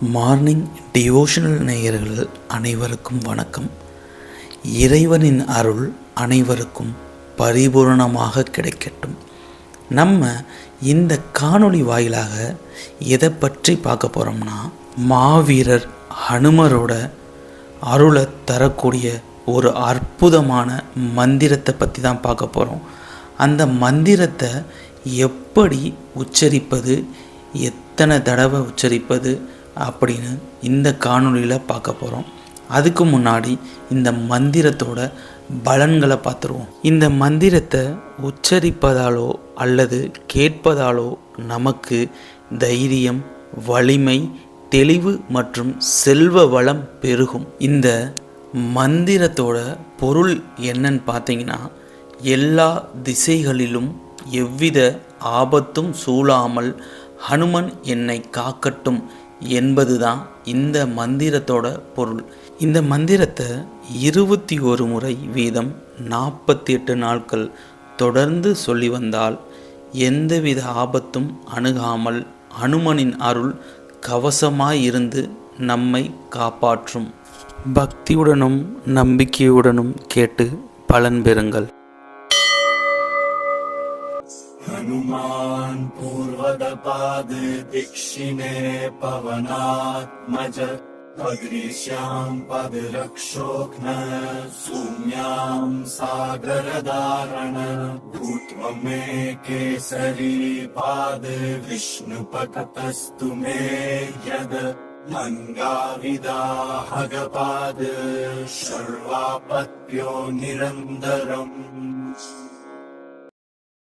Morning devotional நேயர்கள் அனைவருக்கும் வணக்கம். இறைவனின் அருள் அனைவருக்கும் பரிபூரணமாக கிடைக்கட்டும். நம்ம இந்த காணொளி வாயிலாக எதை பற்றி பார்க்க போகிறோம்னா மாவீரர் ஹனுமரோட அருளை தரக்கூடிய ஒரு அற்புதமான மந்திரத்தை பற்றி தான் பார்க்க போகிறோம் அந்த மந்திரத்தை எப்படி உச்சரிப்பது எத்தனை தடவை உச்சரிப்பது அப்படின்னு இந்த காணொலியில் பார்க்க போகிறோம் அதுக்கு முன்னாடி இந்த மந்திரத்தோட பலன்களை பார்த்துருவோம். இந்த மந்திரத்தை உச்சரிப்பதாலோ அல்லது கேட்பதாலோ நமக்கு தைரியம் வலிமை தெளிவு மற்றும் செல்வ வளம் பெருகும். இந்த மந்திரத்தோட பொருள் என்னன்னு பார்த்தீங்கன்னா எல்லா திசைகளிலும் எவ்வித ஆபத்தும் சூழாமல் ஹனுமன் என்னை காக்கட்டும் என்பதுதான் இந்த மந்திரத்தோட பொருள். இந்த மந்திரத்தை இருபத்தி ஒரு முறை வீதம் நாற்பத்தி எட்டு நாட்கள் தொடர்ந்து சொல்லி வந்தால் எந்தவித ஆபத்தும் அணுகாமல் அனுமனின் அருள் கவசமாயிருந்து நம்மை காப்பாற்றும். பக்தியுடனும் நம்பிக்கையுடனும் கேட்டு பலன் பெறுங்கள். हनुमान् पूर्वदपाद दक्षिणे पवनात्मज। पदृश्याम् पदरक्षोघ्न सूम्याम् सागरधारण भूत्वा मे केसरी पाद विष्णुपतस्तु मे यद। मङ्गाविदाहगपाद शर्वापत्यो निरन्तरम्